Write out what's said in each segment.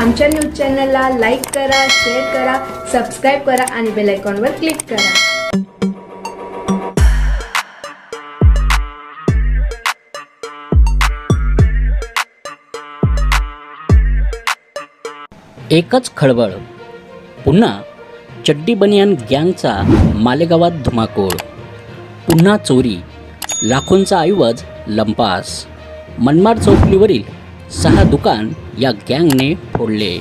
आमच्या न्यूज चॅनलला लाईक करा शेअर करा सबस्क्राईब करा आणि बेल आयकॉनवर क्लिक करा. एकच खळबळ. पुन्हा चड्डी बनियान गँगचा मालेगावात धुमाकूळ. पुन्हा चोरी लाखोंचा ऐवज लंपास. मनमाड चौकलीवरील सहा दुकान या गँगने फोडले.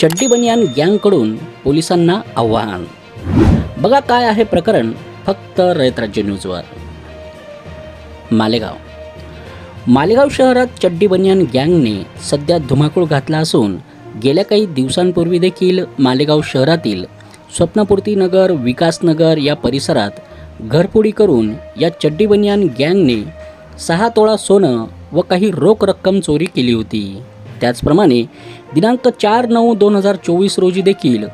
चड्डी बनियान गँगकडून पोलिसांना आव्हान. बघा काय आहे प्रकरण फक्त रयत राज्य न्यूजवर. मालेगाव. मालेगाव शहरात चड्डी बनियान गँगने सध्या धुमाकूळ घातला असून गेल्या काही दिवसांपूर्वी देखील मालेगाव शहरातील स्वप्नपूर्ती नगर विकासनगर या परिसरात घरफोडी करून या चड्डी बनियान गँगने सहा तोळा सोनं व काही रोख रक्कम चोरी केली होती. त्याचप्रमाणे दिनांक चार नऊ दोन हजार चोवीस रोजी देखील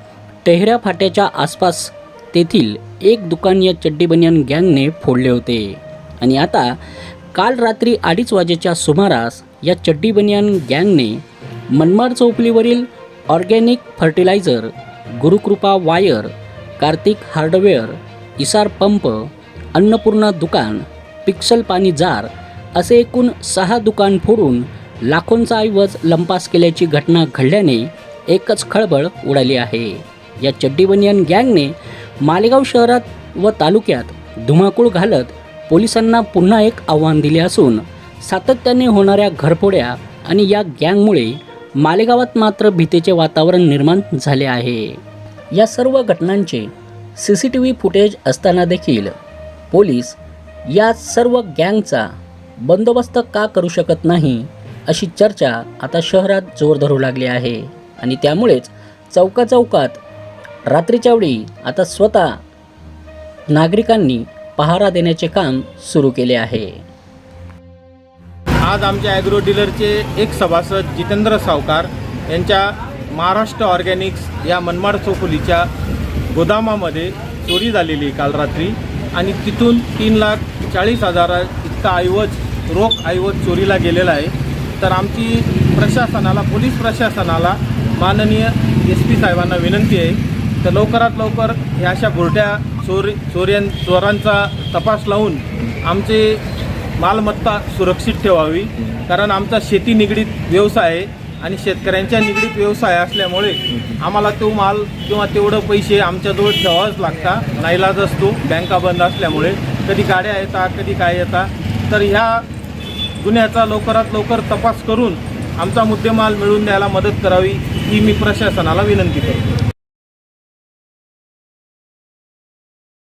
टेहऱ्या फाट्याच्या आसपास तेथील एक दुकान या चड्डी बनियान गँगने फोडले होते. आणि आता काल रात्री अडीच वाजेच्या सुमारास या चड्डी बनियान गँगने Manmad चौपलीवरील organic fertiliser Gurukrupa wire Kartik hardware Essar pump Annapurna दुकान पिक्सल पाणी जार असे एकूण सहा दुकान फोडून लाखोंचा ऐवज लंपास केल्याची घटना घडल्याने एकच खळबळ उडाली आहे. या चड्डीबनियन गँगने मालेगाव शहरात व तालुक्यात धुमाकूळ घालत पोलिसांना पुन्हा एक आव्हान दिले असून सातत्याने होणाऱ्या घरफोड्या आणि या गँगमुळे मालेगावात मात्र भीतीचे वातावरण निर्माण झाले आहे. या सर्व घटनांचे C C T V footage असताना देखील पोलीस या सर्व गँगचा बंदोबस्त का करू शकत नाही अशी चर्चा आता शहरात जोर धरू लागली आहे. आणि त्यामुळेच चौकाचौकात रात्रीच्या वेळी आता स्वतः नागरिकांनी पहारा देण्याचे काम सुरू केले आहे. आज आमच्या ॲग्रो डीलरचे एक सभासद जितेंद्र सावकार यांच्या महाराष्ट्र ऑर्गॅनिक्स या मनमाड चौफुलीच्या गोदामामध्ये चोरी झालेली काल रात्री. आणि तिथून तीन लाख चाळीस हजारा इतका ऐवज रोख ऐवज चोरीला गेलेला आहे. तर आमची प्रशासनाला पोलीस प्रशासनाला माननीय एस पी साहेबांना विनंती आहे तर लवकरात लवकर ह्या अशा बुरट्या चोरी चोऱ्यां चोरांचा तपास लावून आमचे मालमत्ता सुरक्षित ठेवावी. कारण आमचा शेती निगडीत व्यवसाय आहे. आणि शेतकऱ्यांच्या निगडीत व्यवसाय असल्यामुळे आम्हाला तो माल किंवा तेवढं पैसे आमच्याजवळ ठेवावंच लागता. नाईलाज असतो. बँका बंद असल्यामुळे. कधी गाड्या येतात कधी काय येतात. तर ह्या गुन्ह्याचा लवकरात लवकर तपास करून आमचा मुद्देमाल मिळवून द्यायला मदत करावी ही मी प्रशासनाला विनंती करतो.